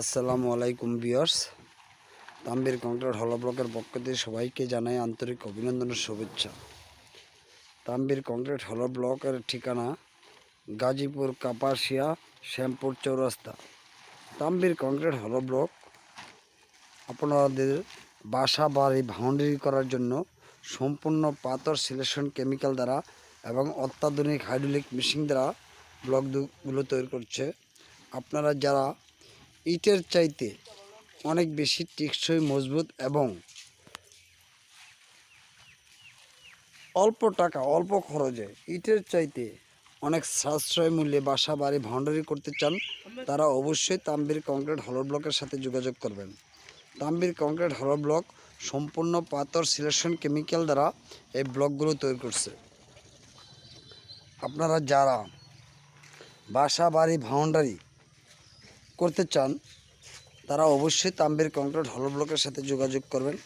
আসসালামু আলাইকুম বিয়ার্স তাম্বির কংক্রিট হল ব্লকের পক্ষ থেকে সবাইকে জানাই আন্তরিক অভিনন্দন শুভেচ্ছা। তাম্বির কংক্রিট হল ব্লকের ঠিকানা Gazipur Kapasia, Shyampur Chowrasta. Tambir concrete hollow block আপনাদের বাসা বাড়ি বাউন্ডারি করার জন্য সম্পূর্ণ পাথর সিলেকশন কেমিক্যাল দ্বারা এবং অত্যাধুনিক হাইড্রোলিক মেশিন দ্বারা ব্লকগুলো তৈরি করছে। আপনারা যারা ইটের চাইতে অনেক বেশি টেকসই, মজবুত এবং অল্প টাকা, অল্প খরচে ইটের চাইতে অনেক সাশ্রয় মূল্যে বাসা, বাড়ি ভাউন্ডারি করতে চান, তারা অবশ্যই তাম্বির কংক্রিট হলো ব্লকের সাথে যোগাযোগ করবেন। তাম্বির কংক্রিট হলো ব্লক সম্পূর্ণ পাথর সিলেকশন কেমিক্যাল দ্বারা এই ব্লকগুলো তৈরি করছে। আপনারা যারা বাসা, বাড়ি ভাউন্ডারি করতে চান, তারা অবশ্যই তাম্বির কংক্রিট হল ব্লকের সাথে যোগাযোগ করবেন।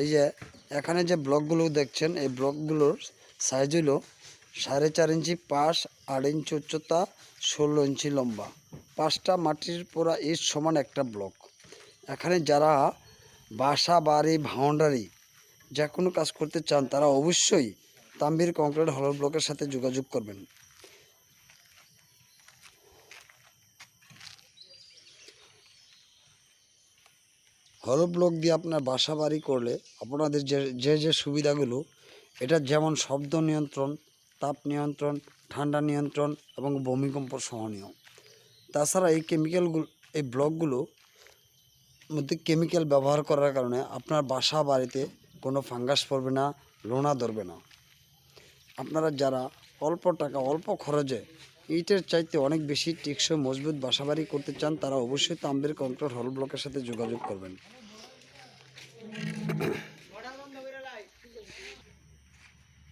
এই যে, এখানে যে ব্লকগুলো দেখছেন, এই ব্লকগুলোর সাইজ হলো সাড়ে চার ইঞ্চি পাশ আট ইঞ্চি উচ্চতা, ষোলো ইঞ্চি লম্বা। পাঁচটা মাটির পোড়া ইট সমান একটা ব্লক। এখানে যারা বাসা, বাড়ি ভাউন্ডারি যে কোনো কাজ করতে চান, তারা অবশ্যই তাম্বির কংক্রিট হল ব্লকের সাথে যোগাযোগ করবেন। হলো ব্লক দিয়ে আপনার বাসা বাড়ি করলে আপনাদের যে যে যে সুবিধাগুলো, এটা যেমন শব্দ নিয়ন্ত্রণ, তাপ নিয়ন্ত্রণ, ঠান্ডা নিয়ন্ত্রণ এবং ভূমিকম্প সহনীয়। তাছাড়া এই কেমিক্যালগুলো এই ব্লকগুলো মধ্যে কেমিক্যাল ব্যবহার করার কারণে আপনার বাসা বাড়িতে কোনো ফাঙ্গাস পড়বে না, লোনা ধরবে না। আপনারা যারা অল্প টাকা, অল্প খরচে ইটের চাইতে অনেক বেশি টেকসই মজবুত বাসাবাড়ি করতে চান তারা অবশ্যই তাম্বের কংক্রিট হল ব্লকের সাথে যোগাযোগ করবেন।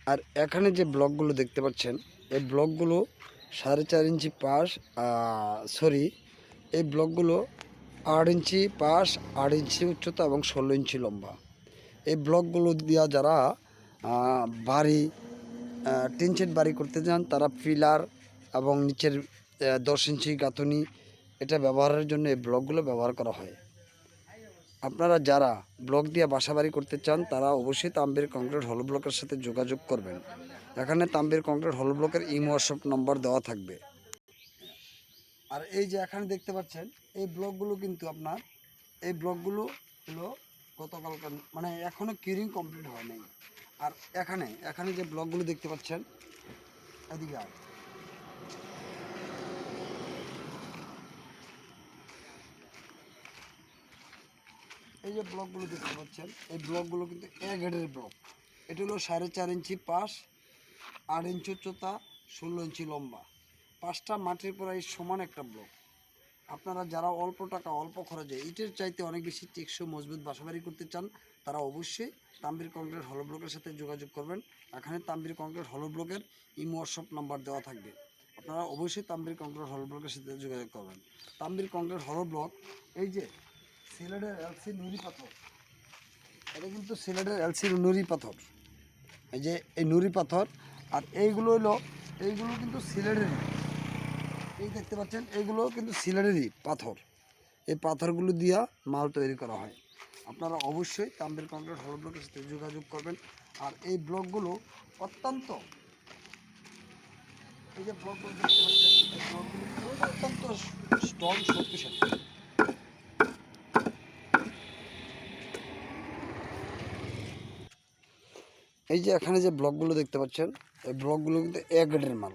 আর এখানে যে ব্লকগুলো দেখতে পাচ্ছেন এই ব্লকগুলো সাড়ে চার ইঞ্চি পাশ সরি এই ব্লকগুলো আট ইঞ্চি পাশ আট ইঞ্চি উচ্চতা এবং ষোলো ইঞ্চি লম্বা। এই ব্লকগুলো দিয়া যারা বাড়ি আহ, টিন শেড বাড়ি করতে যান তারা পিলার এবং নিচের দশ ইঞ্চি গাঁথনি, এটা ব্যবহারের জন্য এই ব্লকগুলো ব্যবহার করা হয়। আপনারা যারা ব্লক দিয়ে বাসাবাড়ি করতে চান, তারা অবশ্যই তাম্বের কংক্রিট হল ব্লকের সাথে যোগাযোগ করবেন। এখানে তাম্বের কংক্রিট হল ব্লকের ইমো হোয়াটসঅ্যাপ নম্বর দেওয়া থাকবে। আর এই যে এখানে দেখতে পাচ্ছেন, এই ব্লকগুলো কিন্তু আপনার, এই ব্লকগুলো হলো গতকালকার মানে এখনও কিউরিং কমপ্লিট হয় নাই আর এখানে এখানে যে ব্লকগুলো দেখতে পাচ্ছেন, এদিকে। এই যে ব্লকগুলো দেখতে পাচ্ছেন, এই ব্লকগুলো কিন্তু এ গ্রেডের ব্লক এটা হলো সাড়ে চার ইঞ্চি পাশ, আট ইঞ্চি উচ্চতা ষোলো ইঞ্চি লম্বা। পাঁচটা মাটির প্রায় সমান একটা ব্লক আপনারা যারা অল্প টাকা, অল্প খরচে, ইটের চাইতে অনেক বেশি টেকসই মজবুত বাসাবাড়ি করতে চান, তারা অবশ্যই তাম্বির কংক্রিট হলো ব্লকের সাথে যোগাযোগ করবেন। এখানে তাম্বির কংক্রিট হলো ব্লকের ইমো হোয়াটসঅ্যাপ নাম্বার দেওয়া থাকবে। আপনারা অবশ্যই তাম্বির কংক্রিট হলো ব্লকের সাথে যোগাযোগ করবেন। তাম্বির কংক্রিট হলো ব্লক, এই যে সিলেটের এলসি নুরি পাথর, এটা কিন্তু সিলেটের এলসি নুরি পাথর। এই যে এই নুরি পাথর, আর এইগুলো হলো এইগুলো কিন্তু সিলেটেরই। এই দেখতে পাচ্ছেন, এইগুলো কিন্তু সিলেটেরই পাথর। এই পাথরগুলো দিয়া মাল তৈরি করা হয়। আপনারা অবশ্যই তাম্বের কংক্রিট হল ব্লকের সাথে যোগাযোগ করবেন। আর এই ব্লকগুলো অত্যন্ত এই যে ব্লকগুলো ব্লকগুলো যে এখানে যে ব্লকগুলো দেখতে পাচ্ছেন, এই ব্লকগুলো কিন্তু এ গ্রেডের মাল।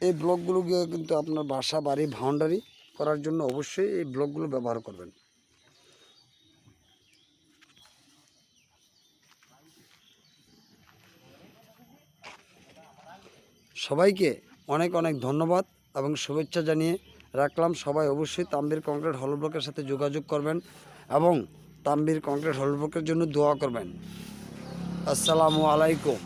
এই ব্লকগুলোকে কিন্তু আপনার বাসা, বাড়ি বাউন্ডারি করার জন্য অবশ্যই এই ব্লকগুলো ব্যবহার করবেন। সবাইকে অনেক অনেক ধন্যবাদ এবং শুভেচ্ছা জানিয়ে রাখলাম। সবাই অবশ্যই তাম্বির কংক্রিট হল ব্লকের সাথে যোগাযোগ করবেন এবং তাম্বির কংক্রিট হল ব্লকের জন্য দোয়া করবেন। আসসালামু আলাইকুম।